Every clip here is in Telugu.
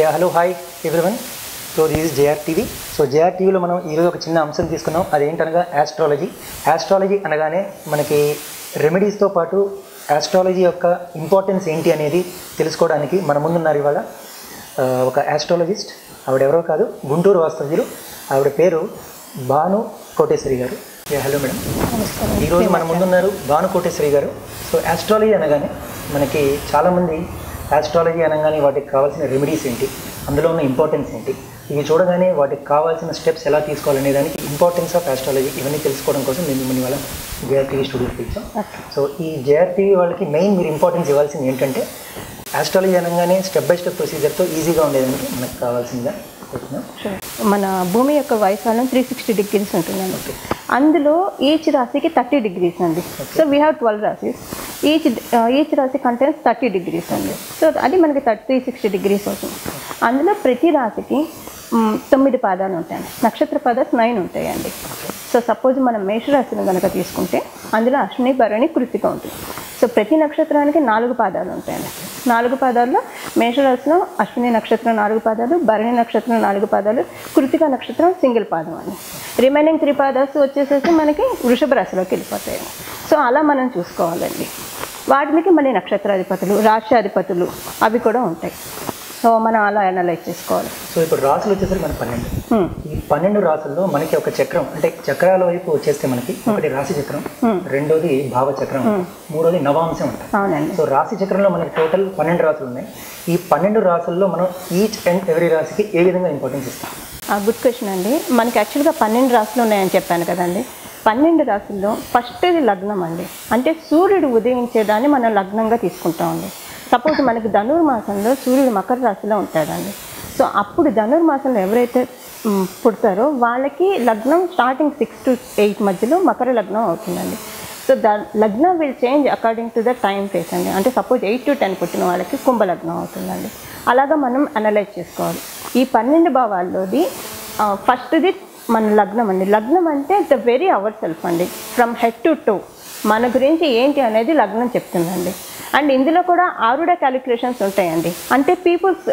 Yeah hello hi everyone so this is JR TV so JR టీవీలో మనం ఈరోజు ఒక చిన్న అంశం తీసుకున్నాం. అదేంటనగా ఆస్ట్రాలజీ ఆస్ట్రాలజీ అనగానే మనకి రెమెడీస్తో పాటు ఆస్ట్రాలజీ యొక్క ఇంపార్టెన్స్ ఏంటి అనేది తెలుసుకోవడానికి మన ముందున్నారు ఇవాళ. ఒక ఆస్ట్రాలజిస్ట్ ఆవిడ ఎవరో కాదు గుంటూరు వాస్తవ్యులు. ఆవిడ పేరు భాను కోటేశ్వరి గారు. యా హలో మేడం ఈరోజు మన ముందున్నారు భాను కోటేశ్వరి గారు. సో ఆస్ట్రాలజీ అనగానే మనకి చాలామంది ఆస్ట్రాలజీ అనగానే వాటికి కావాల్సిన రెమెడీస్ ఏంటి? అందులో ఉన్న ఇంపార్టెన్స్ ఏంటి? ఇవి చూడగానే వాటికి కావాల్సిన స్టెప్స్ ఎలా తీసుకోవాలనే దానికి ఇంపార్టెన్స్ ఆఫ్ ఆస్ట్రాలజీ ఇవన్నీ తెలుసుకోవడం కోసం మేము మిమ్మల్ని వాళ్ళ జేఆర్టీవీ స్టూడియోకి ఇచ్చాం సో ఈ జేఆర్టీవీ వాళ్ళకి మెయిన్ మీరు ఇంపార్టెన్స్ ఇవ్వాల్సింది ఏంటంటే ఆస్ట్రాలజీ అనగానే స్టెప్ బై స్టెప్ ప్రొసీజర్తో ఈజీగా ఉండేదానికి మనకు కోరుతున్నాం మన భూమి యొక్క వైశాల్యం త్రీ సిక్స్టీ డిగ్రీస్ ఉంటుందండి. అందులో ఈచ్ రాశికి థర్టీ డిగ్రీస్ అండి. సో వీ హ్యావ్ ట్వెల్వ్ రాశీస్ ఈచ్ ఈచ్ uh, రాశి కంటెన్స్ థర్టీ డిగ్రీస్ అండి సో అది మనకి థర్టీ సిక్స్టీ డిగ్రీస్ అవుతుంది. అందులో ప్రతి రాశికి తొమ్మిది పాదాలు ఉంటాయండి. నక్షత్ర పాదాలు నైన్ ఉంటాయండి. సో సపోజ్ మనం మేషరాశిని కనుక తీసుకుంటే అందులో అశ్విని భరణి కృతిక ఉంటుంది. సో ప్రతి నక్షత్రానికి నాలుగు పాదాలు ఉంటాయండి. నాలుగు పాదాల్లో మేషరాశిలో అశ్విని నక్షత్రం నాలుగు పాదాలు భరణి నక్షత్రం నాలుగు పాదాలు కృతిక నక్షత్రం సింగిల్ పాదం అని రిమైనింగ్ త్రీ పాదాస్ వచ్చేసేసి మనకి వృషభ రాశిలోకి వెళ్ళిపోతాయి సో అలా మనం చూసుకోవాలండి. వాటికి మళ్ళీ నక్షత్రాధిపతులు రాశ్యాధిపతులు అవి కూడా ఉంటాయి. సో మనం అలా అనలైజ్ చేసుకోవాలి. సో ఇప్పుడు రాసులు వచ్చేసరికి మన పన్నెండు. ఈ పన్నెండు రాసుల్లో మనకి ఒక చక్రం అంటే చక్రాల వైపు వచ్చేస్తే మనకి ఒకటి రాశి చక్రం రెండోది భావ చక్రం మూడోది నవాంశం ఉంటుంది అవునండి. సో రాశి చక్రంలో మనకి టోటల్ పన్నెండు రాసులు ఉన్నాయి. ఈ పన్నెండు రాసుల్లో మనం ఈచ్ అండ్ ఎవరీ రాశికి ఏ విధంగా ఇంపార్టెన్స్ ఇస్తాం? గుడ్ క్వశ్చన్ అండి. మనకి యాక్చువల్గా పన్నెండు రాసులు ఉన్నాయని చెప్పాను కదండి. పన్నెండు రాసుల్లో ఫస్ట్ లగ్నం అండి. అంటే సూర్యుడు ఉదయించేదాన్ని మనం లగ్నంగా తీసుకుంటామండి. సపోజ్ మనకి ధనుర్మాసంలో సూర్యుడు మకర రాశిలో ఉంటాడండి. సో అప్పుడు ధనుర్మాసంలో ఎవరైతే పుడతారో వాళ్ళకి లగ్నం స్టార్టింగ్ సిక్స్ టు ఎయిట్ మధ్యలో మకర లగ్నం అవుతుందండి. సో ద లగ్నం will change according to the time phase అండి. అంటే సపోజ్ ఎయిట్ టు టెన్ పుట్టిన వాళ్ళకి కుంభ లగ్నం అవుతుందండి. అలాగా మనం అనలైజ్ చేసుకోవాలి. ఈ పన్నెండు భావాల్లోది ఫస్ట్ది మన లగ్నం అండి. లగ్నం అంటే ద వెరీ అవర్ సెల్ఫ్ అండి. ఫ్రమ్ హెడ్ టు టో మన గురించి ఏంటి అనేది లగ్నం చెప్తుందండి. అండ్ ఇందులో కూడా ఆరుడ క్యాలిక్యులేషన్స్ ఉంటాయండి. అంటే పీపుల్స్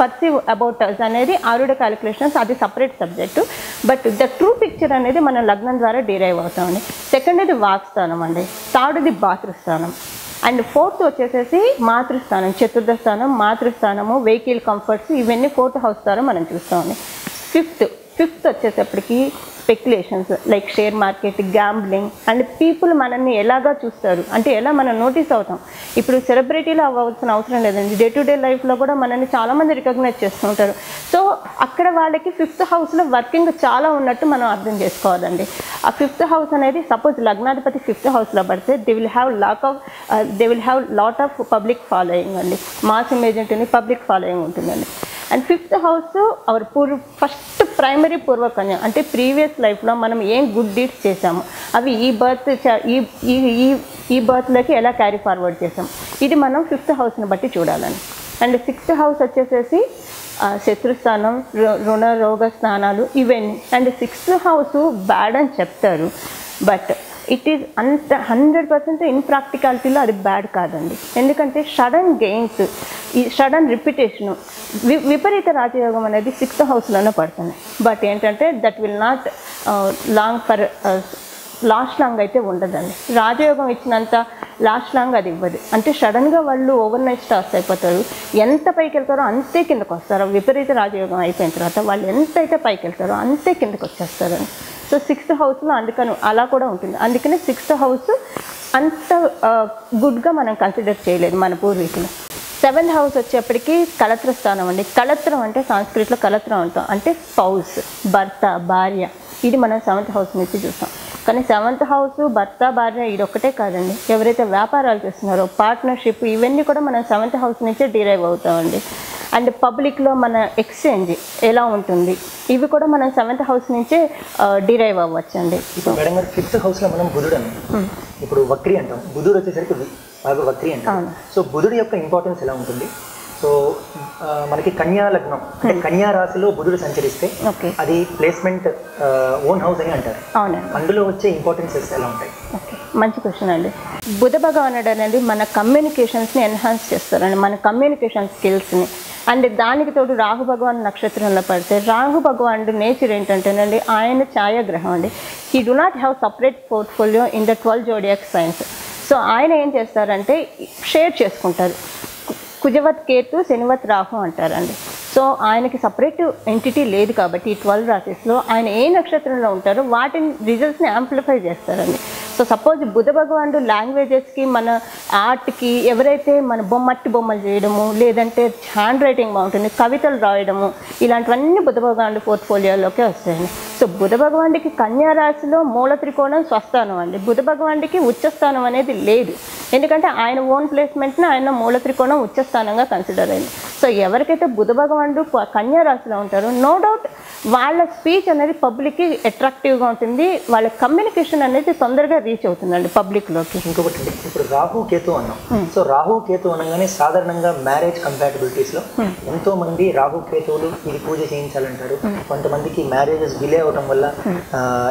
పర్సీవ్ అబౌట్ అస్ అనేది ఆరుడ క్యాలిక్యులేషన్స్ అది separate subject but the true picture అనేది మన లగ్నం ద్వారా డిరైవ్ అవుతామండి. సెకండ్ ఇది వాక్స్థానం అండి. థర్డ్ది బాతృస్థానం అండ్ ఫోర్త్ వచ్చేసేసి మాతృస్థానం చతుర్థ స్థానం మాతృస్థానము వెహికల్ కంఫర్ట్స్ ఇవన్నీ ఫోర్త్ హౌస్ ద్వారా మనం చూస్తామండి. ఫిఫ్త్ ఫిఫ్త్ వచ్చేటప్పటికి speculations like share market gambling and people మనల్ని ఎలాగా చూస్తారు? అంటే ఎలా మనం నోటీస్ అవుతాం? ఇప్పుడు సెలబ్రిటీలు అవ్వాల్సిన అవసరం లేదండి. డే టు డే లైఫ్లో కూడా మనల్ని చాలామంది రికగ్నైజ్ చేస్తుంటారు. సో అక్కడ వాళ్ళకి ఫిఫ్త్ హౌస్లో వర్కింగ్ చాలా ఉన్నట్టు మనం అర్థం చేసుకోవాలండి. ఆ ఫిఫ్త్ హౌస్ అనేది సపోజ్ లగ్నాధిపతి ఫిఫ్త్ హౌస్లో పడితే they will have lock of they will have lot of public following అండి. మాస్ ఇమేజ్ ఉంటుంది పబ్లిక్ ఫాలోయింగ్ ఉంటుందండి. And fifth house our poor first primary పూర్వకన్య అంటే ప్రీవియస్ లైఫ్లో మనం ఏం గుడ్ డీడ్స్ చేసాము అవి ఈ బర్త్ ఈ ఈ ఈ ఈ బర్త్లోకి ఎలా క్యారీ ఫార్వర్డ్ చేసాం ఇది మనం ఫిఫ్త్ హౌస్ని బట్టి చూడాలని. అండ్ సిక్స్త్ హౌస్ వచ్చేసేసి శత్రుస్థానం రుణ రోగ స్థానాలు ఇవన్నీ. అండ్ సిక్స్త్ హౌస్ బ్యాడ్ అని చెప్తారు బట్ ఇట్ ఈజ్ అంత హండ్రెడ్ పర్సెంట్ ఇన్ప్రాక్టికాలిటీలో అది బ్యాడ్ కాదండి. ఎందుకంటే సడన్ గెయిన్స్ ఈ సడన్ రిపిటేషను వి విపరీత రాజయోగం అనేది సిక్స్త్ హౌస్లోనే పడుతుంది. బట్ ఏంటంటే that will not long for last long అయితే ఉండదండి. రాజయోగం ఇచ్చినంత లాస్ట్ లాంగ్ అది ఇవ్వదు. అంటే సడన్గా వాళ్ళు ఓవర్ నైట్ స్టార్స్ అయిపోతారు. ఎంత పైకి వెళ్తారో అంతే కిందకు వస్తారు. విపరీత రాజయోగం అయిపోయిన తర్వాత వాళ్ళు ఎంత అయితే పైకి వెళ్తారో అంతే కిందకు వచ్చేస్తారని సో సిక్స్త్ హౌస్లో అందుకని అలా కూడా ఉంటుంది. అందుకని సిక్స్త్ హౌస్ అంత గుడ్గా మనం కన్సిడర్ చేయలేదు మన పూర్వీకులు. సెవెంత్ హౌస్ వచ్చేప్పటికి కలత్ర స్థానం అండి. కలత్రం అంటే సంస్కృతిలో కలత్రం అంటాం. అంటే స్పౌస్ భర్త భార్య. ఇది మనం సెవెంత్ హౌస్ నుంచి చూస్తాం. కానీ సెవెంత్ హౌస్ భర్త భార్య ఇది ఒక్కటే కాదండి. ఎవరైతే వ్యాపారాలు చేస్తున్నారో పార్ట్నర్షిప్ ఇవన్నీ కూడా మనం సెవెంత్ హౌస్ నుంచే డిరైవ్ అవుతామండి. అండ్ పబ్లిక్లో మన ఎక్స్చేంజ్ ఎలా ఉంటుంది? ఇవి కూడా మనం సెవెంత్ హౌస్ నుంచే డిరైవ్ అవ్వచ్చండి. ఇప్పుడు మేడం గారు ఫిఫ్త్ హౌస్లో మనం బుధుడు ఇప్పుడు వక్రి అంటాం. బుధుడు వచ్చేసరికి వక్రి అంటాం. సో బుధుడి యొక్క ఇంపార్టెన్స్ ఎలా ఉంటుంది? సో మనకి కన్యా లగ్నం అంటే కన్యా రాశిలో బుధుడు సంచరిస్తే అది ప్లేస్మెంట్ ఓన్ హౌస్ అని అంటారు. అవునండి. అందులో వచ్చే ఇంపార్టెన్సెస్ ఎలా ఉంటాయి? ఓకే. మంచి క్వశ్చన్ అండి. బుధ భగవానుడు అనేది మన కమ్యూనికేషన్స్ని ఎన్హాన్స్ చేస్తారండి. మన కమ్యూనికేషన్ స్కిల్స్ని అండ్ దానికి తోడు రాహు భగవాన్ నక్షత్రంలో పడితే రాహు భగవానుడు నేచర్ ఏంటంటేనండి ఆయన ఛాయాగ్రహం అండి. He do not have separate portfolio in the twelve zodiac signs so ఆయన ఏం చేస్తారంటే షేర్ చేసుకుంటారు. కుజవత్ కేతు శనివత్ రాహు అంటారండి. సో ఆయనకి సపరేట్ ఎంటిటీ లేదు కాబట్టి ఈ ట్వెల్వ్ రాశిస్లో ఆయన ఏ నక్షత్రంలో ఉంటారో వాటిని రిజల్ట్స్ని యాంప్లిఫై చేస్తారండి. సో సపోజ్ బుధ భగవానుడు లాంగ్వేజెస్కి మన ఆర్ట్కి ఎవరైతే మన బొమ్మట్టి బొమ్మలు చేయడము లేదంటే హ్యాండ్ రైటింగ్ బాగుంటుంది కవితలు రాయడము ఇలాంటివన్నీ బుధ భగవానుడు పోర్ట్ఫోలియోలోకే వస్తాయండి. సో బుధ భగవానుడికి కన్యారాశిలో మూల త్రికోణం స్వస్థానం అండి. బుధ భగవానుడికి ఉచ్చస్థానం అనేది లేదు. ఎందుకంటే ఆయన ఓన్ ప్లేస్మెంట్ని ఆయన మూల త్రికోణం ఉచ్చస్థానంగా కన్సిడర్ అయింది. సో ఎవరికైతే బుధ భగవానుడు కన్యారాశిలో ఉంటారో నో డౌట్ వాళ్ళ స్పీచ్ అనేది పబ్లిక్కి అట్రాక్టివ్గా ఉంటుంది. వాళ్ళ కమ్యూనికేషన్ అనేది తొందరగా రీచ్ అవుతుందండి పబ్లిక్లోకి ఇంకొకటి ఇప్పుడు రాహు కేతు అన్నాం. సో రాహు కేతు అనగానే సాధారణంగా మ్యారేజ్ కంపాటబిలిటీస్లో ఎంతో మంది రాహు కేతువులు ఇది పూజ చేయించాలంటారు. కొంతమందికి మ్యారేజెస్ డిలే అవడం వల్ల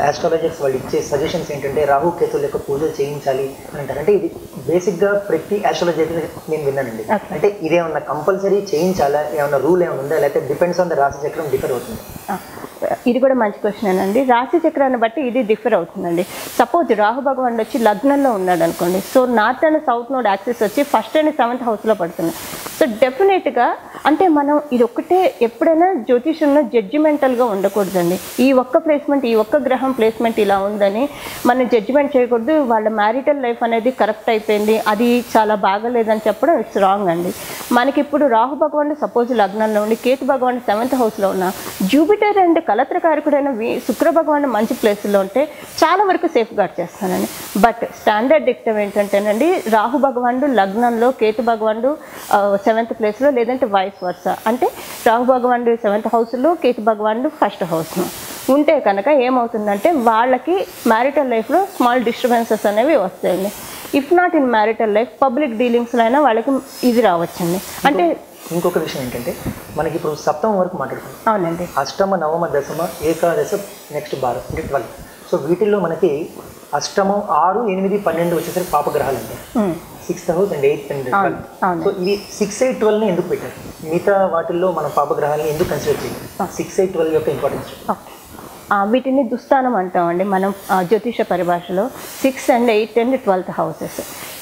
ఆస్ట్రాలజర్స్ వాళ్ళు ఇచ్చే సజెషన్స్ ఏంటంటే రాహు కేతువుల యొక్క పూజలు చేయించాలి అని అంటారు. అంటే ఇది బేసిక్గా ప్రతి ఆస్ట్రాలజర్ నేను విన్నానండి. అంటే ఇదేమన్నా కంపల్సరీ చేయించాలా? ఏమన్నా రూల్ ఏమైనా ఉందా? లేకపోతే డిపెండ్స్ ఆన్ ద రాశి చక్రం డిఫర్ అవుతుంది. ఇది కూడా మంచి క్వశ్చన్ అండి. రాశి చక్రాన్ని బట్టి ఇది డిఫర్ అవుతుందండి. సపోజ్ రాహు భగవాన్ వచ్చి లగ్నంలో ఉన్నాడు అనుకోండి. So north and south node axis వచ్చి ఫస్ట్ అండ్ సెవెంత్ హౌస్లో పడుతుంది. సో డెఫినెట్గా అంటే మనం ఇది ఒక్కటే ఎప్పుడైనా జ్యోతిషంలో జడ్జిమెంటల్గా ఉండకూడదండి. ఈ ఒక్క ప్లేస్మెంట్ ఈ ఒక్క గ్రహం ప్లేస్మెంట్ ఇలా ఉందని మనం జడ్జిమెంట్ చేయకూడదు. వాళ్ళ మ్యారిటల్ లైఫ్ అనేది కరెక్ట్ అయిపోయింది. అది చాలా బాగలేదని చెప్పడం ఇట్స్ రాంగ్ అండి. మనకి ఇప్పుడు రాహు భగవాన్ సపోజ్ లగ్నంలో ఉండి కేతు భగవాన్ సెవెంత్ హౌస్లో ఉన్న జూపిటర్ అండ్ కలత్రకారకుడైన వి- శుక్ర భగవాన్ మంచి ప్లేస్లో ఉంటే చాలా వరకు సేఫ్ గార్డ్ చేస్తానండి బట్ స్టాండర్డ్ డిక్టం ఏంటంటేనండి రాహు భగవానుడు లగ్నంలో కేతు భగవానుడు సెవెంత్ ప్లేస్లో లేదంటే వైస్ వర్స? అంటే రాహు భగవానుడు సెవెంత్ హౌస్లో కేతు భగవానుడు ఫస్ట్ హౌస్లో. ఉంటే కనుక ఏమవుతుందంటే వాళ్ళకి మ్యారిటల్ లైఫ్లో స్మాల్ డిస్టర్బెన్సెస్ అనేవి వస్తాయండి. If not in marital life public డీలింగ్స్లో అయినా వాళ్ళకి ఇది రావచ్చండి. అంటే ఇంకొక విషయం ఏంటంటే మనకి ఇప్పుడు సప్తమం వరకు మాట్లాడుకుందాం. అవునండి. అష్టమ నవమ దశమ ఏకాదశ నెక్స్ట్ బారం అంటే ట్వెల్వ్. సో వీటిల్లో మనకి అష్టమం ఆరు ఎనిమిది పన్నెండు వచ్చేసరికి పాపగ్రహాలు ఉమ్, sixth house and eighth and. So ఇది సిక్స్ ఎయిట్ ట్వెల్వ్ని ఎందుకు పెట్టారు? మిగతా వాటిల్లో మన పాపగ్రహాలని ఎందుకు కన్సిడర్ చేయాలి సిక్స్ ఎయిట్ ట్వెల్వ్ యొక్క ఇంపార్టెన్స్ వీటిని దుస్థానం అంటామండి. మనం జ్యోతిష పరిభాషలో six and eighth and twelfth houses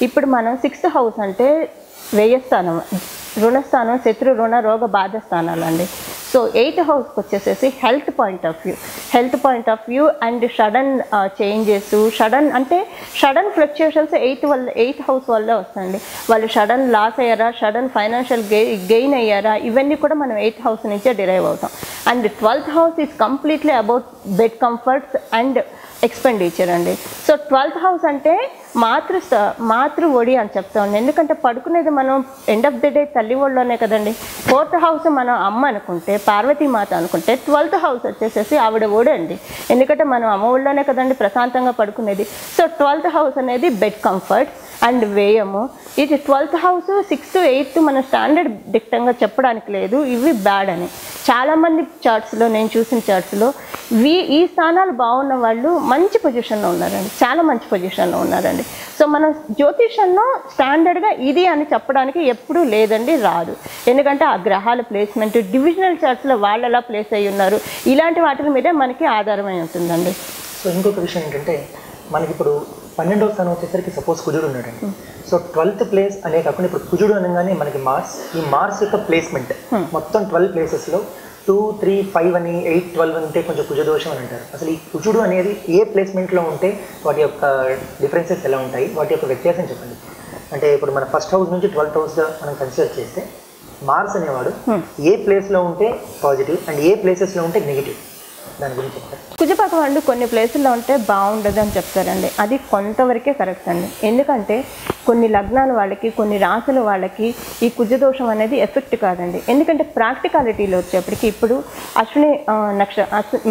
ఇప్పుడు మనం సిక్స్త్ హౌస్ అంటే వ్యయస్థానం రుణస్థానం శత్రు రుణ రోగ బాధ స్థానాలు అండి సో ఎయిత్ హౌస్కి వచ్చేసేసి health point of view. Health point of view and sudden changes sudden అంటే సడన్ ఫ్లక్చుయేషన్స్ ఎయిత్ వల్ల ఎయిత్ హౌస్ వల్లే వస్తాయండి. వాళ్ళు సడన్ లాస్ అయ్యారా సడన్ ఫైనాన్షియల్ గెయిన్ అయ్యారా ఇవన్నీ కూడా మనం ఎయిత్ హౌస్ నుంచే డిరైవ్ అవుతాం. And twelfth house is completely about bed comforts and expenditure అండి. సో ట్వెల్త్ హౌస్ అంటే మాతృ మాతృ ఒడి అని చెప్తా ఉన్నాను ఎందుకంటే పడుకునేది మనం ఎండ్ ఆఫ్ ది డే తల్లి ఒళ్ళోనే కదండి. ఫోర్త్ హౌస్ మనం అమ్మ అనుకుంటే పార్వతీమాత అనుకుంటే ట్వెల్త్ హౌస్ వచ్చేసేసి ఆవిడ ఒడి అండి. ఎందుకంటే మనం అమ్మ ఒళ్ళోనే కదండి ప్రశాంతంగా పడుకునేది. సో ట్వెల్త్ హౌస్ అనేది బెడ్ కంఫర్ట్ అండ్ వ్యయము ఇది ట్వెల్త్ హౌస్ సిక్స్త్ ఎయిత్ మన స్టాండర్డ్ దిట్టంగా చెప్పడానికి లేదు. ఇవి బ్యాడ్ అని. చాలామంది చార్ట్స్లో నేను చూసిన చార్ట్స్లో వీ ఈ స్థానాలు బాగున్న వాళ్ళు మంచి పొజిషన్లో ఉన్నారండి. చాలా మంచి పొజిషన్లో ఉన్నారండి. సో మనం జ్యోతిషంలో స్టాండర్డ్గా ఇది అని చెప్పడానికి ఎప్పుడూ లేదండి రాదు. ఎందుకంటే ఆ గ్రహాల ప్లేస్మెంట్ డివిజనల్ చార్ట్స్లో వాళ్ళు ఎలా ప్లేస్ అయ్యి ఉన్నారు ఇలాంటి వాటి మీదే మనకి ఆధారమై ఉంటుందండి. సో ఇంకొక విషయం ఏంటంటే మనకి ఇప్పుడు పన్నెండవ స్థానం వచ్చేసరికి సపోజ్ కుజుడు ఉన్నాడండి. సో ట్వెల్త్ ప్లేస్ అనే కాకుండా ఇప్పుడు కుజుడు అనగానే మనకి మార్స్ ఈ మార్స్ యొక్క ప్లేస్మెంట్ మొత్తం ట్వెల్వ్ ప్లేసెస్లో టూ త్రీ ఫైవ్ అని ఎయిట్ ట్వెల్వ్ అంటే కొంచెం కుజదోషం అని అంటారు. అసలు ఈ కుజుడు అనేది ఏ ప్లేస్మెంట్లో ఉంటే వాటి యొక్క డిఫరెన్సెస్ ఎలా ఉంటాయి? వాటి యొక్క వ్యత్యాసం చెప్పండి. అంటే ఇప్పుడు మన ఫస్ట్ హౌస్ నుంచి ట్వెల్త్ హౌస్గా మనం కన్సిడర్ చేస్తే మార్స్ అనేవాడు ఏ ప్లేస్లో ఉంటే పాజిటివ్ అండ్ ఏ ప్లేసెస్లో ఉంటే నెగిటివ్ దాని గురించి కొన్ని ప్లేసుల్లో ఉంటే బాగుండదు అని చెప్తారండి. అది కొంతవరకే కరెక్ట్ అండి. ఎందుకంటే కొన్ని లగ్నాల వాళ్ళకి కొన్ని రాసుల వాళ్ళకి ఈ కుజ దోషం అనేది ఎఫెక్ట్ కాదండి. ఎందుకంటే ప్రాక్టికాలిటీలో వచ్చేప్పటికి ఇప్పుడు అశ్విని నక్ష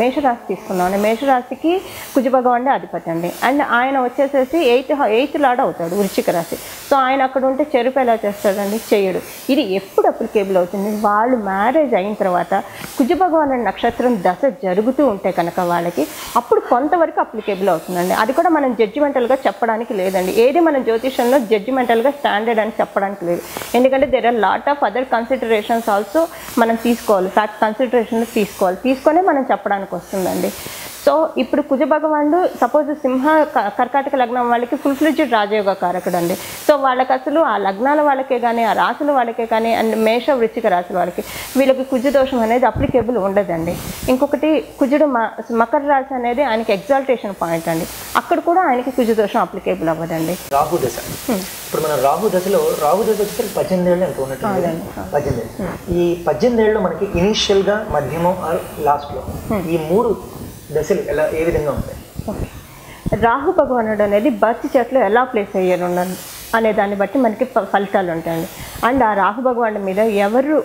మేషరాశి తీసుకున్నాం మేషరాశికి కుజ భగవానుడే అధిపతి అండి. అండ్ ఆయన వచ్చేసేసి ఎయిత్ ఎయిత్ లాడ్ అవుతాడు వృశ్చిక రాశి. సో ఆయన అక్కడ ఉంటే చెరుపు ఎలా చేస్తాడండి? చేయడు. ఇది ఎప్పుడు అప్లికేబుల్ అవుతుంది? వాళ్ళు మ్యారేజ్ అయిన తర్వాత కుజ భగవాన్ అనే నక్షత్రం దశ జరుగుతూ ఉంటే కనుక వాళ్ళకి అప్పుడు కొంతవరకు అప్లికేబుల్ అవుతుందండి. అది కూడా మనం జడ్జిమెంటల్గా చెప్పడానికి లేదండి. ఏది మన జ్యోతిషంలో జడ్జిమెంటల్గా స్టాండర్డ్ అని చెప్పడానికి లేదు. ఎందుకంటే there are lot of other considerations also మనం తీసుకోవాలి. ఫ్యాక్ట్ కన్సిడరేషన్ తీసుకోవాలి. తీసుకొనే మనం చెప్పడానికి వస్తుందండి. సో ఇప్పుడు కుజ భగవానుడు సపోజ్ సింహ కర్కాటక లగ్నం వాళ్ళకి ఫుల్ ఫ్లెడ్జ్డ్ రాజయోగ కారకుడు అండి సో వాళ్ళకి అసలు ఆ లగ్నాల వాళ్ళకే కానీ ఆ రాశుల వాళ్ళకే కానీ అండ్ మేష వృచ్చిక రాశుల వాళ్ళకి వీళ్ళకి కుజ దోషం అనేది అప్లికేబుల్ ఉండదండి. ఇంకొకటి కుజుడు మకర రాశి అనేది ఆయనకి ఎగ్జాల్టేషన్ పాయింట్ అండి. అక్కడ కూడా ఆయనకి కుజ దోషం అప్లికేబుల్ అవ్వదండి. రాహు దశ. ఇప్పుడు మన రాహు దశలో రాహు దశ వచ్చేసరికి పద్దెనిమిది ఏళ్ళు ఎంత ఉన్నట్టు. పద్దెనిమిది ఈ పద్దెనిమిది ఏళ్ళు మనకి ఇనీషియల్గా మధ్యమం ఆర్ లాస్ట్లో ఈ మూడు దశలు ఎలా ఏ విధంగా ఉంటాయి? రాహు భగవానుడు అనేది బర్త్ చేతిలో ఎలా ప్లేస్ అయ్యారు అనే దాన్ని బట్టి మనకి ఫలితాలు ఉంటాయండి. అండ్ ఆ రాహు భగవానుడి మీద ఎవరు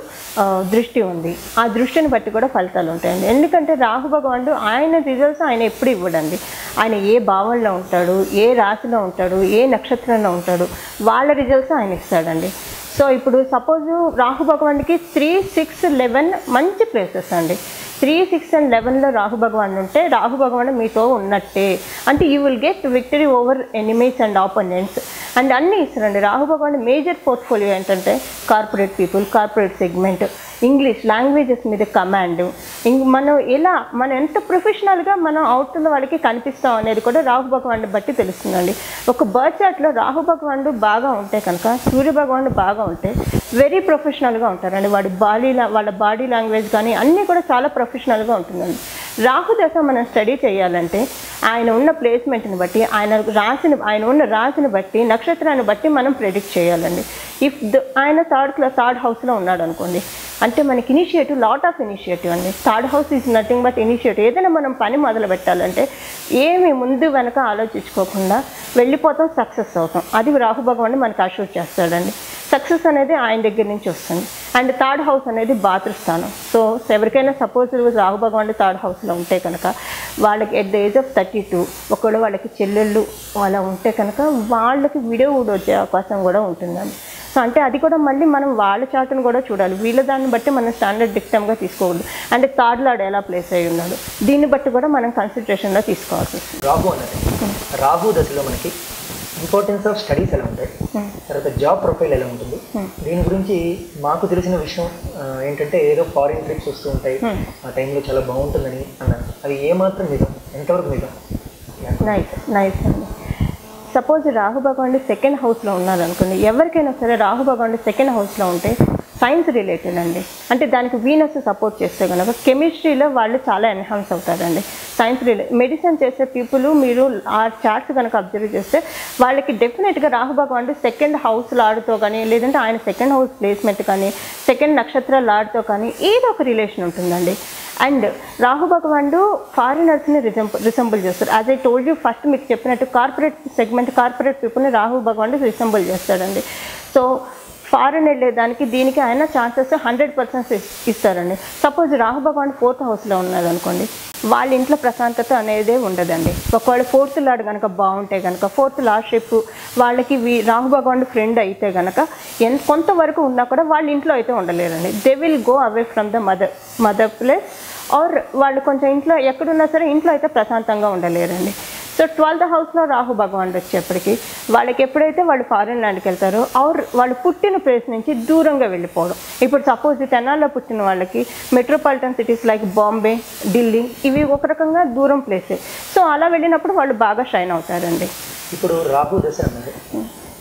దృష్టి ఉంది ఆ దృష్టిని బట్టి కూడా ఫలితాలు ఉంటాయండి. ఎందుకంటే రాహు భగవానుడు ఆయన రిజల్ట్స్ ఆయన ఎప్పుడు ఇవ్వడండి. ఆయన ఏ భావంలో ఉంటాడు ఏ రాశిలో ఉంటాడు ఏ నక్షత్రంలో ఉంటాడు వాళ్ళ రిజల్ట్స్ ఆయన ఇస్తాడండి. సో ఇప్పుడు సపోజ్ రాహు భగవానుడికి త్రీ సిక్స్ లెవెన్ మంచి ప్లేసెస్ అండి. త్రీ సిక్స్ అండ్ లెవెన్లో రాహు భగవాన్ ఉంటే రాహు భగవాన్ మీతో ఉన్నట్టే. అంటే you will get victory over enemies and opponents and అన్నీ ఇస్తారండి. రాహు భగవాన్ మేజర్ పోర్ట్ఫోలియో ఏంటంటే corporate people corporate segment. English languages మీద కమాండ్. ఇంక మనం ఎలా మనం ఎంత ప్రొఫెషనల్గా మనం అవుతున్న వాళ్ళకి కనిపిస్తాం అనేది కూడా రాహు భగవాన్ని బట్టి తెలుస్తుందండి. ఒక బర్త్ చార్ట్లో రాహు భగవానుడు బాగా ఉంటే కనుక సూర్య భగవానుడు బాగా ఉంటే వెరీ ప్రొఫెషనల్గా ఉంటారండి. వాడి బాడీ వాళ్ళ బాడీ లాంగ్వేజ్ కానీ అన్నీ కూడా చాలా ప్రొఫెషనల్గా ఉంటుందండి. రాహు దశ మనం స్టడీ చేయాలంటే ఆయన ఉన్న ప్లేస్మెంట్ని బట్టి ఆయన రాసిన ఆయన ఉన్న రాశిని బట్టి నక్షత్రాన్ని బట్టి మనం ప్రెడిక్ట్ చేయాలండి. ఇఫ్ ఆయన థర్డ్ క్లాస్ థర్డ్ హౌస్లో ఉన్నాడు అనుకోండి అంటే మనకి ఇనిషియేటివ్ లాట్ ఆఫ్ ఇనిషియేటివ్ అండి. Third house is nothing but initiative ఏదైనా మనం పని మొదలు పెట్టాలంటే ఏమి ముందు వెనక ఆలోచించుకోకుండా వెళ్ళిపోతాం సక్సెస్ అవుతాం. అది రాహు భగవాన్ని మనకి అష్యూర్ చేస్తాడండి. సక్సెస్ అనేది ఆయన దగ్గర నుంచి వస్తుంది. అండ్ థర్డ్ హౌస్ అనేది బాతృస్థానం సో ఎవరికైనా సపోజ్ రాహు భగవాన్ థర్డ్ హౌస్లో ఉంటే కనుక వాళ్ళకి at the age of thirty two ఒకవేళ వాళ్ళకి చెల్లెళ్ళు అలా ఉంటే కనుక వాళ్ళకి విడియో కూడా వచ్చే అవకాశం కూడా ఉంటుందండి. సో అంటే అది కూడా మళ్ళీ మనం వాళ్ళ చాటును కూడా చూడాలి. వీళ్ళ దాన్ని బట్టి మనం స్టాండర్డ్ డిక్టమ్గా తీసుకోకూడదు. అంటే థర్డ్ లాడ్ ఎలా ప్లేస్ అయి ఉన్నాడు? దీన్ని బట్టి కూడా మనం కన్సిడరేషన్లో తీసుకోవాల్సి వస్తుంది. రాహు అనేది రాహు దశలో మనకి ఇంపార్టెన్స్ ఆఫ్ స్టడీస్ ఎలా ఉంటాయి? తర్వాత జాబ్ ప్రొఫైల్ ఎలా ఉంటుంది? దీని గురించి మాకు తెలిసిన విషయం ఏంటంటే ఏదో ఫారిన్ ట్రిప్స్ వస్తూ ఉంటాయి. ఆ టైంలో చాలా బాగుంటుందని అన్నారు. అది ఏమాత్రం నిజం? ఎంతవరకు నిజం? నైస్ నైస్ అండి. సపోజ్ రాహు భగవాన్ సెకండ్ హౌస్లో ఉన్నారనుకోండి ఎవరికైనా సరే రాహు భగవాన్ సెకండ్ హౌస్లో ఉంటే సైన్స్ రిలేటెడ్ అండి. అంటే దానికి వీనస్ సపోర్ట్ చేస్తే కనుక కెమిస్ట్రీలో వాళ్ళు చాలా ఎన్హాన్స్ అవుతారండి. సైన్స్ రిలే మెడిసిన్ చేసే పీపుల్ మీరు ఆ చార్ట్స్ కనుక అబ్జర్వ్ చేస్తే వాళ్ళకి డెఫినెట్గా రాహు భగవాన్ సెకండ్ హౌస్ లాడుతో కానీ లేదంటే ఆయన సెకండ్ హౌస్ ప్లేస్మెంట్ కానీ సెకండ్ నక్షత్ర లాడ్తో కానీ ఏదో ఒక రిలేషన్ ఉంటుందండి. అండ్ రాహు భగవానుడు ఫారినర్స్ని రిజంబుల్ రిసెంబుల్ చేస్తారు. As I told you first మీకు చెప్పినట్టు కార్పొరేట్ సెగ్మెంట్ కార్పొరేట్ పీపుల్ని రాహు భగవానుడు రిసెంబుల్ చేస్తాడండి. సో ఫారెన్ వెళ్ళేదానికి దీనికి ఆయన ఛాన్సెస్ హండ్రెడ్ పర్సెంట్ ఇస్తారండి. సపోజ్ రాహు భగవాన్ ఫోర్త్ హౌస్లో ఉన్నది అనుకోండి వాళ్ళ ఇంట్లో ప్రశాంతత అనేదే ఉండదండి. ఒకవేళ ఫోర్త్ లాడ్ కనుక బాగుంటే కనుక ఫోర్త్ లార్డ్షిప్ వాళ్ళకి వీ రాహు భగవాన్ ఫ్రెండ్ అయితే కనుక ఎంత కొంతవరకు ఉన్నా కూడా వాళ్ళ ఇంట్లో అయితే ఉండలేరండి. They will go away from the mother mother place or వాళ్ళు కొంచెం ఇంట్లో ఎక్కడున్నా సరే ఇంట్లో అయితే ప్రశాంతంగా ఉండలేరండి. సో ట్వెల్త్ హౌస్లో రాహు భగవానుడు వచ్చేప్పటికి వాళ్ళకి ఎప్పుడైతే వాళ్ళు ఫారిన్ ల్యాండ్కి వెళ్తారో ఆర్ వాళ్ళు పుట్టిన ప్లేస్ నుంచి దూరంగా వెళ్ళిపోవడం. ఇప్పుడు సపోజ్ తెనాల్లో పుట్టిన వాళ్ళకి metropolitan cities like Bombay Delhi ఇవి ఒక రకంగా దూరం ప్లేసే సో అలా వెళ్ళినప్పుడు వాళ్ళు బాగా షైన్ అవుతారండి. ఇప్పుడు రాహు దశ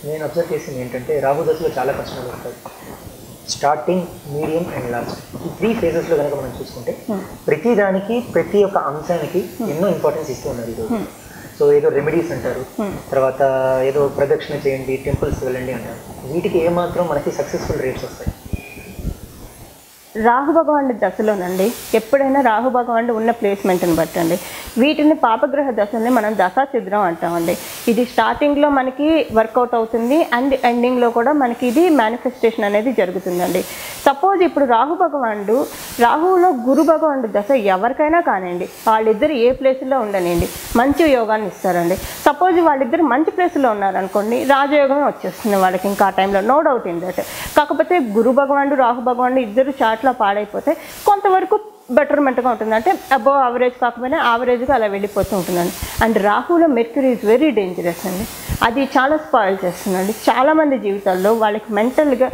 నేను అబ్జర్వ్ చేసింది ఏంటంటే రాహు దశలో చాలా కష్టాలు వస్తాయి స్టార్టింగ్ మీడియం అండ్ లాస్ట్ ఈ త్రీ ఫేజెస్లో కనుక మనం చూసుకుంటే ప్రతి దానికి ప్రతి ఒక్క అంశానికి ఎన్నో ఇంపార్టెన్స్ ఇస్తూ ఉన్నారు ఈరోజు సో ఏదో రెమెడీస్ అంటారు. తర్వాత ఏదో ప్రదక్షిణ చేయండి టెంపుల్స్ వెళ్ళండి అంటారు. వీటికి ఏమాత్రం మనకి సక్సెస్ఫుల్ రేట్స్ వస్తాయి. రాహు భగవానుడి దశలోనండి. ఎప్పుడైనా రాహు భగవానుడు ఉన్న ప్లేస్మెంట్ని బట్టండి. వీటిని పాపగ్రహ దశల్ని మనం దశా చిద్రం అంటామండి. ఇది స్టార్టింగ్లో మనకి వర్కౌట్ అవుతుంది అండ్ ఎండింగ్లో కూడా మనకి ఇది మేనిఫెస్టేషన్ అనేది జరుగుతుందండి. సపోజ్ ఇప్పుడు రాహు భగవానుడు రాహువులో గురు భగవానుడు దశ ఎవరికైనా కానివ్వండి వాళ్ళిద్దరు ఏ ప్లేస్లో ఉండనండి మంచి యోగాన్ని ఇస్తారండి. సపోజ్ వాళ్ళిద్దరు మంచి ప్లేస్లో ఉన్నారనుకోండి రాజయోగమే వచ్చేస్తుంది వాళ్ళకి ఇంకా ఆ టైంలో నో డౌట్ ఇన్ దట్ కాకపోతే గురు భగవానుడు రాహు భగవానుడు ఇద్దరు చాట్లో పాడైపోతే కొంతవరకు బెటర్మెంట్గా ఉంటుంది. అంటే అబ్బో యావరేజ్ కాకపోయినా యావరేజ్గా అలా వెళ్ళిపోతూ ఉంటుందండి. అండ్ రాహులో మెర్క్యూరీ ఈజ్ వెరీ డేంజరస్ అండి. అది చాలా స్పాయిల్ చేస్తుందండి. చాలామంది జీవితాల్లో వాళ్ళకి మెంటల్గా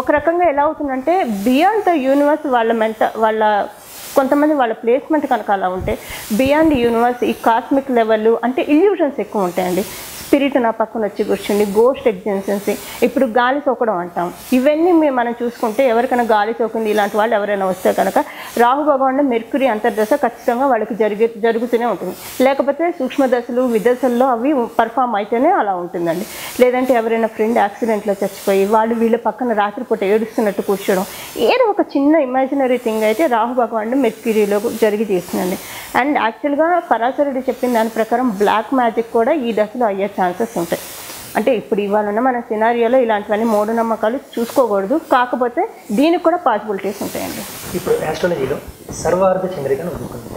ఒక రకంగా ఎలా అవుతుందంటే బియాండ్ ద యూనివర్స్ వాళ్ళ మెంట వాళ్ళ కొంతమంది వాళ్ళ ప్లేస్మెంట్ కనుక అలా ఉంటే బియాండ్ యూనివర్స్ ఈ కాస్మిక్ లెవెల్ అంటే ఇల్యూషన్స్ ఎక్కువ ఉంటాయండి. స్పిరిట్ నా పక్కన వచ్చి కూర్చుండి గోస్ట్ ఎగ్జెన్సెన్సీ ఇప్పుడు గాలి సోకడం అంటాం. ఇవన్నీ మేము మనం చూసుకుంటే ఎవరికైనా గాలి సోకింది ఇలాంటి వాళ్ళు ఎవరైనా వస్తే కనుక రాహు భగవాన్ మెర్కురి అంతర్దశ ఖచ్చితంగా వాళ్ళకి జరిగే జరుగుతూనే ఉంటుంది. లేకపోతే సూక్ష్మ దశలు విదశల్లో అవి పర్ఫామ్ అయితేనే అలా ఉంటుందండి. లేదంటే ఎవరైనా ఫ్రెండ్ యాక్సిడెంట్లో చచ్చిపోయి వాళ్ళు వీళ్ళ పక్కన రాత్రిపూట ఏడుస్తున్నట్టు కూర్చోడం. ఏదో ఒక చిన్న ఇమాజినరీ థింగ్ అయితే రాహు భగవాన్ మెర్క్యూరీలో జరిగి తీస్తుందండి. అండ్ యాక్చువల్గా పరాశరుడు చెప్పిన దాని ప్రకారం బ్లాక్ మ్యాజిక్ కూడా ఈ దశలో అయ్యే ఛాన్సెస్ ఉంటాయి. అంటే ఇప్పుడు ఇవాళ ఉన్న మన సినారియోలో ఇలాంటివన్నీ మూఢనమ్మకాలు చూసుకోకూడదు. కాకపోతే దీనికి కూడా పాసిబిలిటీస్ ఉంటాయండి. ఇప్పుడు ఆస్ట్రాలజీలో సర్వార్థ చంద్రికను వదులుకుంది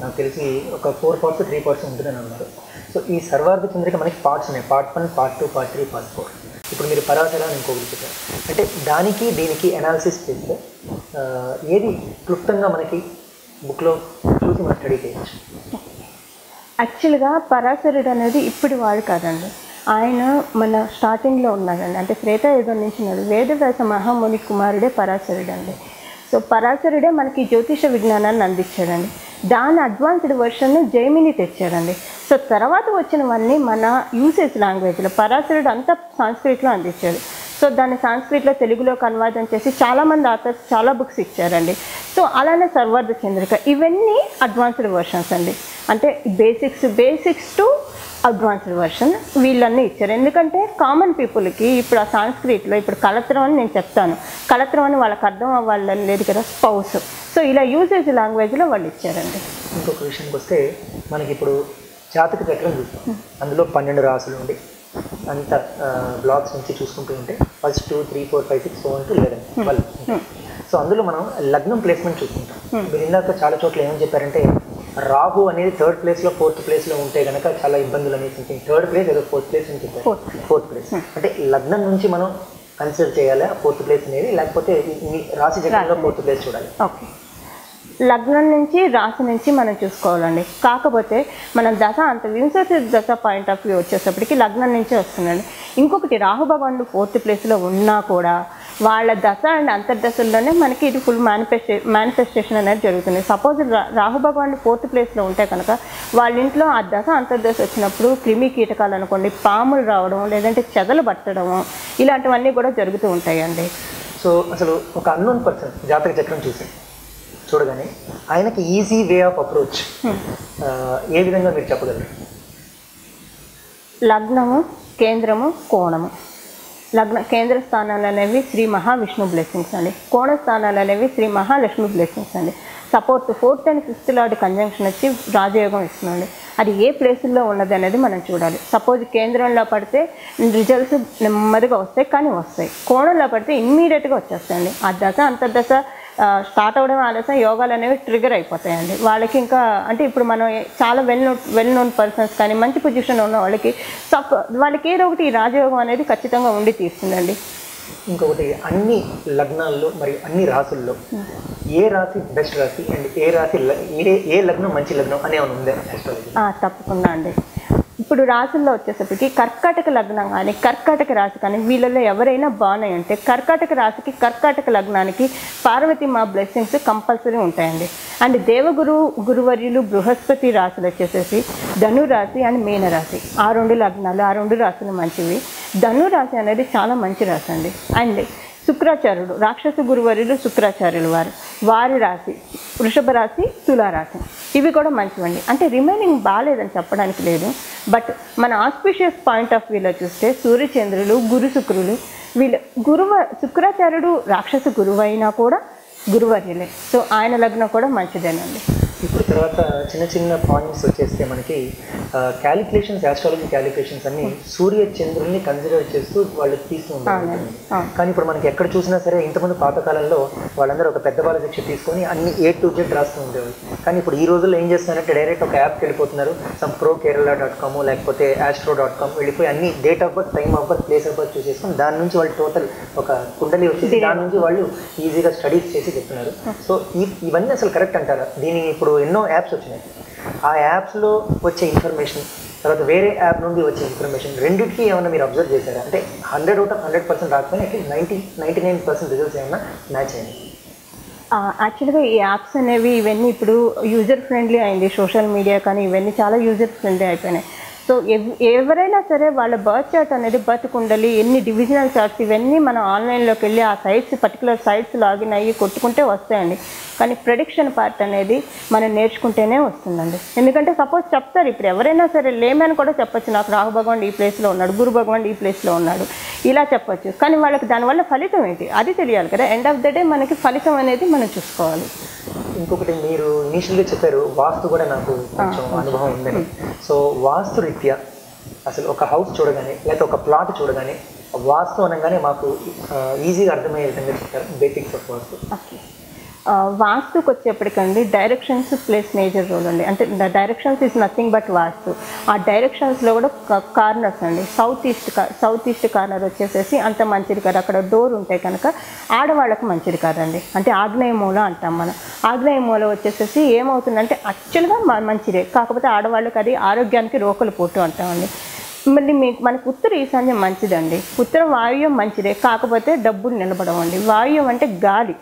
నాకు తెలిసి ఒక ఫోర్ పార్ట్స్ త్రీ పార్ట్స్ ఉంటుందని అన్నారు. సో ఈ సర్వార్థ చంద్రిక మనకి పార్ట్స్ ఉన్నాయి. Part one part two part three part four ఇప్పుడు మీరు పరాశర అని ఇంకొకటి చెప్పారు అంటే దానికి దీనికి అనాలిసిస్ చేస్తే ఏది క్లుప్తంగా మనకి బుక్లో చూసి మనం స్టడీ చేయొచ్చు? యాక్చువల్గా పరాశరుడు అనేది ఇప్పుడు వాడు కాదండి. ఆయన మన స్టార్టింగ్లో ఉన్నాడండి. అంటే త్రేతాయుగం నుంచి ఉన్నాడు. వేదవ్యాస మహాముని కుమారుడే పరాశరుడు అండి సో పరాశరుడే మనకి జ్యోతిష విజ్ఞానాన్ని అందించాడండి. దాని అడ్వాన్స్డ్ వర్షన్ను జైమిని తెచ్చాడండి. సో తర్వాత వచ్చినవన్నీ మన యూసేజ్ లాంగ్వేజ్లో పరాశరుడు అంతా సాంస్క్రిట్లో అందించాడు. సో దాన్ని సాంస్క్రిట్లో తెలుగులోకి అనువాదం చేసి చాలామంది ఆథర్స్ చాలా బుక్స్ ఇచ్చారండి. సో అలానే సర్వార్థ చంద్రిక ఇవన్నీ అడ్వాన్స్డ్ వర్షన్స్ అండి అంటే basics basics to advanced version వీళ్ళన్నీ ఇచ్చారు. ఎందుకంటే కామన్ పీపుల్కి ఇప్పుడు ఆ సాంస్క్రిట్లో ఇప్పుడు కలత్రం అని నేను చెప్తాను. కలత్రం అని వాళ్ళకి అర్థం అవ్వాలని లేదు కదా స్పౌస్ సో ఇలా యూసేజ్ లాంగ్వేజ్లో వాళ్ళు ఇచ్చారండి. ఇంకొక విషయానికి వస్తే మనకి ఇప్పుడు జాతక చక్రం చూస్తాం. అందులో పన్నెండు రాసులు ఉండి అంత బ్లాక్స్ నుంచి చూసుకుంటూ ఉంటే first two three four five six four two eleven twelve so అందులో మనం లగ్నం ప్లేస్మెంట్ చూసుకుంటాం. మీరు ఇందాక చాలా చోట్ల ఏమని చెప్పారంటే రాహు అనేది థర్డ్ ప్లేస్లో ఫోర్త్ ప్లేస్లో ఉంటే కనుక చాలా ఇబ్బందులు అనేది సంథింగ్ థర్డ్ ప్లేస్ ఏదో ఫోర్త్ ప్లేస్ అని చెప్పారు. ఫోర్త్ ప్లేస్ అంటే లగ్నం నుంచి మనం కన్సిడర్ చేయాలా? ఫోర్త్ ప్లేస్ అనేది లేకపోతే రాశి చక్రంలో ఫోర్త్ ప్లేస్ చూడాలి. ఓకే లగ్నం నుంచి రాశి నుంచి మనం చూసుకోవాలండి. కాకపోతే మనం దశ అంత వింశతి దశ పాయింట్ ఆఫ్ వ్యూ వచ్చేటప్పటికి లగ్నం నుంచే వస్తుందండి. ఇంకొకటి రాహుభగవానుడు ఫోర్త్ ప్లేస్లో ఉన్నా కూడా వాళ్ళ దశ అండ్ అంతర్దశల్లోనే మనకి ఇది ఫుల్ మేనిఫెస్టే మేనిఫెస్టేషన్ అనేది జరుగుతుంది. సపోజ్ రా భగవానుడు ఫోర్త్ ప్లేస్లో ఉంటే కనుక వాళ్ళ ఇంట్లో ఆ దశ అంతర్దశ వచ్చినప్పుడు క్రిమి కీటకాలు అనుకోండి పాములు రావడం లేదంటే చెదలు పట్టడము ఇలాంటివన్నీ కూడా జరుగుతూ ఉంటాయండి. సో అసలు ఒక అన్నోన్ పర్సన్ జాతక చక్రం చూసి. చూడగానే ఆయనకి ఈజీ వే ఆఫ్ అప్రోచ్ ఏ విధంగా మీరు చెప్పగలరు? లగ్నము కేంద్రము కోణము. లగ్న కేంద్ర స్థానాలు అనేవి శ్రీ మహావిష్ణు బ్లెస్సింగ్స్ అండి. కోణ స్థానాలు అనేవి శ్రీ మహాలక్ష్మి బ్లెస్సింగ్స్ అండి. Support fourth and fifth lord conjunction వచ్చి రాజయోగం ఇస్తుందండి. అది ఏ ప్లేసుల్లో ఉన్నది అనేది మనం చూడాలి. సపోజ్ కేంద్రంలో పడితే రిజల్ట్స్ నెమ్మదిగా వస్తాయి కానీ వస్తాయి. కోణంలో పడితే ఇమ్మీడియట్గా వచ్చేస్తాయండి. ఆ దశ అంతర్దశ స్టార్ట్ అవ్వడం ఆలస్యం యోగాలు అనేవి ట్రిగర్ అయిపోతాయండి. వాళ్ళకి ఇంకా అంటే ఇప్పుడు మనం చాలా well known well known persons కానీ మంచి పొజిషన్ ఉన్న వాళ్ళకి సప్ వాళ్ళకి ఏదో ఒకటి రాజయోగం అనేది ఖచ్చితంగా ఉండి తీస్తుందండి. ఇంకొకటి అన్ని లగ్నాల్లో మరియు అన్ని రాసుల్లో ఏ రాశి బెస్ట్ రాశి? అండ్ ఏ రాశి ఏ ఏ లగ్నం మంచి లగ్నం అనే ఉందా? తప్పకుండా అండి. ఇప్పుడు రాశుల్లో వచ్చేసరికి కర్కాటక లగ్నం కానీ కర్కాటక రాశి కానీ వీళ్ళలో ఎవరైనా బాగున్నాయంటే కర్కాటక రాశికి కర్కాటక లగ్నానికి పార్వతి మా బ్లెస్సింగ్స్ కంపల్సరీ ఉంటాయండి. అండ్ దేవగురు గురువర్యులు బృహస్పతి రాశులు వచ్చేసేసి ధనురాశి అండ్ మీనరాశి ఆ రెండు లగ్నాలు ఆ రెండు రాశులు మంచివి. ధనురాశి అనేది చాలా మంచి రాశి అండి. అండ్ శుక్రాచార్యుడు రాక్షస గురువర్యులు శుక్రాచార్యులు వారు. వారి రాశి వృషభ రాశి తులారాశి ఇవి కూడా మంచివండి. అంటే రిమైనింగ్ బాగాలేదని చెప్పడానికి లేదు. బట్ మన ఆస్పిషియస్ పాయింట్ ఆఫ్ వ్యూలో చూస్తే సూర్యచంద్రులు గురు శుక్రులు వీళ్ళు గురువ శుక్రాచార్యుడు రాక్షస గురువు అయినా కూడా గురువర్యులే. సో ఆయన లగ్నం కూడా మంచిదేనండి. ఇప్పుడు తర్వాత చిన్న చిన్న పాయింట్స్ వచ్చేస్తే మనకి క్యాలిక్యులేషన్స్ ఆస్ట్రాలజీ క్యాలిక్యులేషన్స్ అన్ని సూర్య చంద్రుల్ని కన్సిడర్ చేస్తూ వాళ్ళు తీస్తూ ఉంటారు. కానీ ఇప్పుడు మనకి ఎక్కడ చూసినా సరే ఇంతకుముందు పాతకాలంలో వాళ్ళందరూ ఒక పెద్ద బాల శిక్ష తీసుకొని అన్ని ఏ టు జెడ్ రాస్తూ ఉండేవాళ్ళు. కానీ ఇప్పుడు ఈ రోజుల్లో ఏం చేస్తున్నారంటే డైరెక్ట్ ఒక యాప్కి వెళ్ళిపోతున్నారు. Some pro Kerala dot com లేకపోతే ఆస్ట్రో డాట్ కామ్ వెళ్ళిపోయి అన్ని date of birth time of birth place of birth చూసేసుకొని దాని నుంచి వాళ్ళు టోటల్ ఒక కుండలి వచ్చేసి దాని నుంచి వాళ్ళు ఈజీగా స్టడీస్ చేసి చెప్తున్నారు. సో ఇవన్నీ అసలు కరెక్ట్ అంటారా? దీని ఇప్పుడు ఎన్నో యాప్స్ వచ్చినాయి. ఆ యాప్స్లో వచ్చే ఇన్ఫర్మేషన్ తర్వాత వేరే యాప్ నుండి వచ్చే ఇన్ఫర్మేషన్ రెండింటికి ఏమైనా మీరు అబ్జర్వ్ చేశారా? అంటే hundred out of hundred percent రాకపోయినా at least ninety ninety nine percent results ఏమైనా మ్యాచ్ అయ్యాయి యాక్చువల్గా ఈ యాప్స్ అనేవి ఇవన్నీ ఇప్పుడు యూజర్ ఫ్రెండ్లీ అయింది. సోషల్ మీడియా కానీ ఇవన్నీ చాలా యూజర్ ఫ్రెండ్లీ అయిపోయినాయి. సో ఎవ్- ఎవరైనా సరే వాళ్ళ బర్త్ చార్ట్ అనేది బర్త్ కుండలి ఎన్ని డివిజనల్ చార్ట్స్ ఇవన్నీ మనం ఆన్లైన్లోకి వెళ్ళి ఆ సైట్స్ పర్టికులర్ సైట్స్ లాగిన్ అయ్యి కొట్టుకుంటే వస్తాయండి. కానీ ప్రెడిక్షన్ పార్ట్ అనేది మనం నేర్చుకుంటేనే వస్తుందండి. ఎందుకంటే సపోజ్ చెప్తారు ఇప్పుడు ఎవరైనా సరే లేమని కూడా చెప్పొచ్చు. నాకు రాహు భగవాన్ ఈ ప్లేస్లో ఉన్నాడు గురు భగవాన్ ఈ ప్లేస్లో ఉన్నాడు. ఇలా చెప్పొచ్చు. కానీ వాళ్ళకి దానివల్ల ఫలితం ఏంటి? అది తెలియాలి కదా. ఎండ్ ఆఫ్ ద డే మనకి ఫలితం అనేది మనం చూసుకోవాలి. ఇంకొకటి మీరు ఇనీషియల్గా చెప్పారు వాస్తు కూడా నాకు కొంచెం అనుభవం ఉందని. సో వాస్తురీత్యా అసలు ఒక హౌస్ చూడగానే లేకపోతే ఒక ప్లాట్ చూడగానే వాస్తు అనగానే మాకు ఈజీగా అర్థమయ్యే విధంగా చెప్తారు బేసిక్స్ ఆఫ్ వాస్తు. వాస్తుకు వచ్చేప్పటికండి డైరెక్షన్స్ ప్లేస్ మేజర్ రోల్ అండి. అంటే directions is nothing but vastu. ఆ డైరెక్షన్స్లో కూడా కార్నర్స్ అండి. South east south east corner వచ్చేసేసి అంత మంచిది కాదు. అక్కడ డోర్ ఉంటే కనుక ఆడవాళ్ళకి మంచిది కాదండి. అంటే ఆగ్నేయ మూల అంటాం మనం. ఆగ్నేయ మూల వచ్చేసేసి ఏమవుతుందంటే యాక్చువల్గా మంచిదే. కాకపోతే ఆడవాళ్ళకి అది ఆరోగ్యానికి రోకలు పోటు అంటామండి. మళ్ళీ మీకు మనకు ఉత్తర ఈశాన్యం మంచిదండి. ఉత్తర వాయువ్యం మంచిదే. కాకపోతే డబ్బులు నిలబడవండి. వాయువ్యం అంటే గాలి.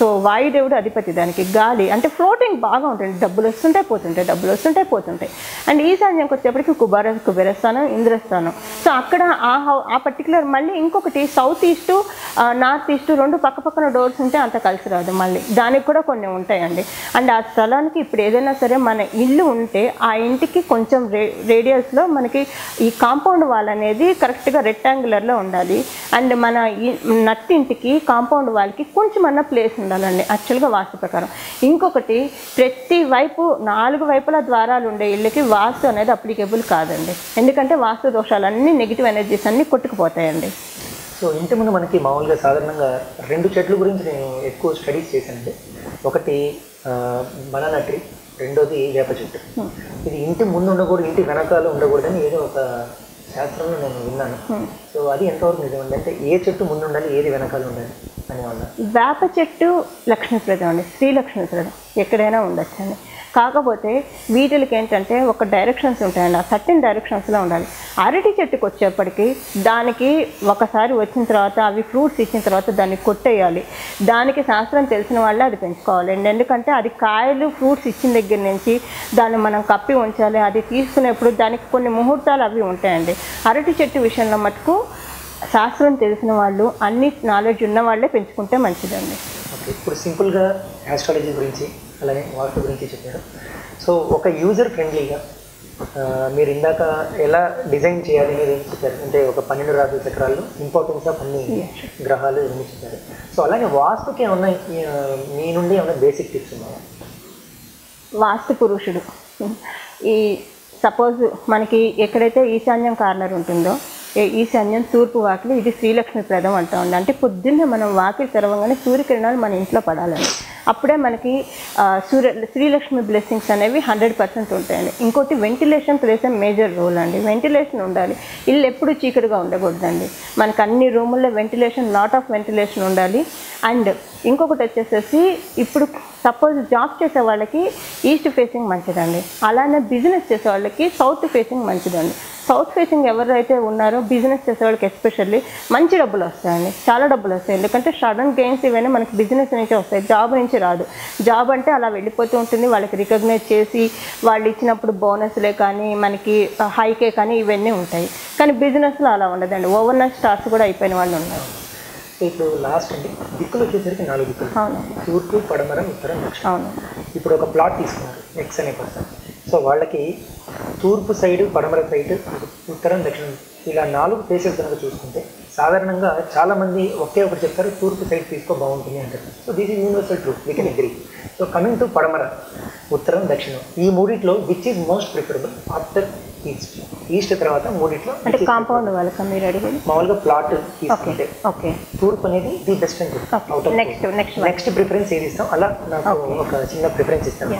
సో వాయుదేవుడు అధిపతి దానికి గాలి అంటే ఫ్లోటింగ్ బాగా ఉంటుంది. డబ్బులు వస్తుంటే పోతుంటాయి డబ్బులు వస్తుంటే పోతుంటాయి. అండ్ ఈశాన్యంకి వచ్చేప్పటికి కుబేర కుబేరస్థానం ఇంద్రస్థానం. సో అక్కడ ఆ హౌ- ఆ పర్టికులర్ మళ్ళీ ఇంకొకటి సౌత్ ఈస్టు నార్త్ ఈస్టు రెండు పక్క పక్కన డోర్స్ ఉంటే అంత కలిసి రాదు మళ్ళీ. దానికి కూడా కొన్ని ఉంటాయండి. అండ్ ఆ స్థలానికి ఇప్పుడు ఏదైనా సరే మన ఇల్లు ఉంటే ఆ ఇంటికి కొంచెం రే రేడియస్లో మనకి ఈ కాంపౌండ్ వాల్ అనేది కరెక్ట్గా రెక్టాంగులర్లో ఉండాలి. అండ్ మన ఈ నట్టింటికి కాంపౌండ్ వాల్కి కొంచెం అన్న ప్లేస్ ఉండాలండి. యాక్చువల్గా వాస్తు ప్రకారం. ఇంకొకటి ప్రతి వైపు నాలుగు వైపుల ద్వారాలు ఉండే ఇళ్ళకి వాస్తు అనేది అప్లికేబుల్ కాదండి. ఎందుకంటే వాస్తు దోషాలన్నీ నెగిటివ్ ఎనర్జీస్ అన్నీ కొట్టుకుపోతాయండి. సో ఇంటి ముందు మనకి మామూలుగా సాధారణంగా రెండు చెట్ల గురించి నేను ఎక్కువ స్టడీస్ చేశానండి. ఒకటి బనానా ట్రీ రెండోది వేప చెట్టు. ఇది ఇంటి ముందు ఉండకూడదు ఇంటి వెనకాల ఉండకూడదని ఏదో ఒక శాస్త్రంలో నేను విన్నాను. సో అది ఎంతవరకు నిజమండి అంటే ఏ చెట్టు ముందు ఉండాలి ఏది వెనకాల ఉండాలి అని అన్నా వేప చెట్టు లక్ష్మీప్రదం అండి శ్రీ లక్ష్మీప్రదం ఎక్కడైనా ఉండొచ్చండి. కాకపోతే వీటికి ఏంటంటే ఒక డైరెక్షన్స్ ఉంటాయండి. ఆ సర్టెన్ డైరెక్షన్స్లో ఉండాలి. అరటి చెట్టుకు వచ్చేప్పటికి దానికి ఒకసారి వచ్చిన తర్వాత అవి ఫ్రూట్స్ ఇచ్చిన తర్వాత దాన్ని కొట్టేయాలి. దానికి శాస్త్రం తెలిసిన వాళ్ళే అది పెంచుకోవాలండి ఎందుకంటే అది కాయలు ఫ్రూట్స్ ఇచ్చిన దగ్గర నుంచి దాన్ని మనం కప్పి ఉంచాలి. అది తీసుకునేప్పుడు దానికి కొన్ని ముహూర్తాలు అవి ఉంటాయండి. అరటి చెట్టు విషయంలో మటుకు శాస్త్రం తెలిసిన వాళ్ళు అన్ని నాలెడ్జ్ ఉన్న వాళ్ళే పెంచుకుంటే మంచిదండి. ఇప్పుడు సింపుల్గా యాస్ట్రాలజీ గురించి అలానే వాస్తు గురించి చెప్పారు. సో ఒక యూజర్ ఫ్రెండ్లీగా మీరు ఇందాక ఎలా డిజైన్ చేయాలి అనేది చెప్పారు. అంటే ఒక పన్నెండు రాజు చక్రాలు ఇంపార్టెన్స్ ఆఫ్ అన్ని గ్రహాలు చెప్పారు. సో అలాగే వాస్తుకి ఏమన్నా మీ నుండి ఏమైనా బేసిక్ టిప్స్ ఉన్నాయా? వాస్తు పురుషుడు. ఈ సపోజ్ మనకి ఎక్కడైతే ఈశాన్యం కార్నర్ ఉంటుందో ఈశాన్యం తూర్పు వాకిలి ఇది శ్రీలక్ష్మి ప్రదం అంటా ఉంది అంటే పొద్దున్నే మనం వాకిలి తెరవగానే సూర్యకిరణాలు మన ఇంట్లో పడాలండి. అప్పుడే మనకి సూర్య శ్రీలక్ష్మి బ్లెస్సింగ్స్ అనేవి హండ్రెడ్ పర్సెంట్ ఉంటాయండి. ఇంకోటి వెంటిలేషన్ ప్లేస్ మేజర్ రోల్ అండి. వెంటిలేషన్ ఉండాలి. ఇల్లు ఎప్పుడు చీకటిగా ఉండకూడదండి. మనకు అన్ని రూముల్లో వెంటిలేషన్ లాట్ ఆఫ్ వెంటిలేషన్ ఉండాలి. అండ్ ఇంకొకటి వచ్చేసేసి ఇప్పుడు సపోజ్ జాబ్ చేసే వాళ్ళకి ఈస్ట్ ఫేసింగ్ మంచిదండి. అలానే బిజినెస్ చేసే వాళ్ళకి సౌత్ ఫేసింగ్ మంచిదండి. సౌత్ ఫేసింగ్ ఎవరైతే ఉన్నారో బిజినెస్ చేసే వాళ్ళకి ఎస్పెషల్లీ మంచి డబ్బులు వస్తాయండి. చాలా డబ్బులు వస్తాయి. ఎందుకంటే సడన్ గెయిన్స్ ఇవన్నీ మనకి బిజినెస్ నుంచి వస్తాయి. జాబ్ నుంచి రాదు. జాబ్ అంటే అలా వెళ్ళిపోతూ ఉంటుంది. వాళ్ళకి రికగ్నైజ్ చేసి వాళ్ళు ఇచ్చినప్పుడు బోనస్లే కానీ మనకి హైకే కానీ ఇవన్నీ ఉంటాయి. కానీ బిజినెస్లో అలా ఉండదండి. ఓవర్ నైట్ స్టార్స్ కూడా అయిపోయిన వాళ్ళు ఉన్నారు. ఇప్పుడు లాస్ట్ అండి. దిక్కులు వచ్చేసరికి నాలుగు దిక్కులు. తూర్పు పడమర ఉత్తరం అవును. ఇప్పుడు ఒక ప్లాట్ తీసుకున్నారు. ఎక్స్ అనే పర్సన్ సో వాళ్ళకి తూర్పు సైడ్ పడమర సైడ్ ఉత్తరం దక్షిణం ఇలా నాలుగు ప్లేసెస్ కనుక చూసుకుంటే సాధారణంగా చాలా మంది ఒకే ఒకటి చెప్తారు తూర్పు సైడ్ తీసుకో బాగుంటుంది అంటారు. So this is universal truth we can agree so coming to పడమర ఉత్తరం దక్షిణం ఈ మూడిట్లో which is most preferable after east east తర్వాత మూడిట్లో అంటే కాంపౌండ్ వాళ్ళకా మీరు అడిగేది? మామూలుగా ప్లాట్ తీసుకుంటే ఓకే తూర్పు అనేది the best and next one. Next preference ఏది ఇస్తాం? అలా నాకు ఒక చిన్న ప్రిఫరెన్స్ ఇస్తాను.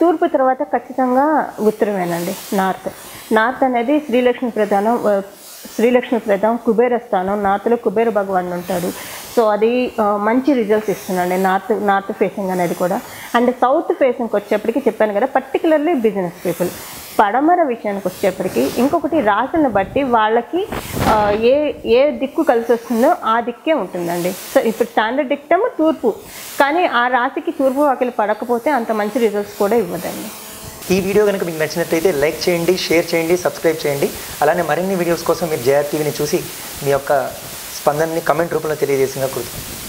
తూర్పు తర్వాత ఖచ్చితంగా ఉత్తరమేనండి నార్త్. నార్త్ అనేది శ్రీలక్ష్మి ప్రధానం శ్రీలక్ష్మి ప్రధానం కుబేర స్థానం. నార్త్లో కుబేర భగవాన్ ఉంటాడు సో అది మంచి రిజల్ట్స్ ఇస్తుందండి నార్త్ నార్త్ ఫేసింగ్ అనేది కూడా. అండ్ సౌత్ ఫేసింగ్కి వచ్చేప్పటికి చెప్పాను కదా పర్టికులర్లీ బిజినెస్ పీపుల్ పడమర విషయానికి వచ్చేప్పటికి ఇంకొకటి రాశిని బట్టి వాళ్ళకి ఏ ఏ దిక్కు కలిసి వస్తుందో ఆ దిక్కే ఉంటుందండి. సో ఇప్పుడు స్టాండర్డ్ దిక్టము తూర్పు. కానీ ఆ రాశికి తూర్పు వాకిలు పడకపోతే అంత మంచి రిజల్ట్స్ కూడా ఇవ్వదండి. ఈ వీడియో కనుక మీకు నచ్చినట్లయితే లైక్ చేయండి షేర్ చేయండి సబ్స్క్రైబ్ చేయండి. అలానే మరిన్ని వీడియోస్ కోసం మీరు జేఆర్ టీవీని చూసి మీ యొక్క స్పందనని కమెంట్ రూపంలో తెలియజేసిన కోరుతున్నాను.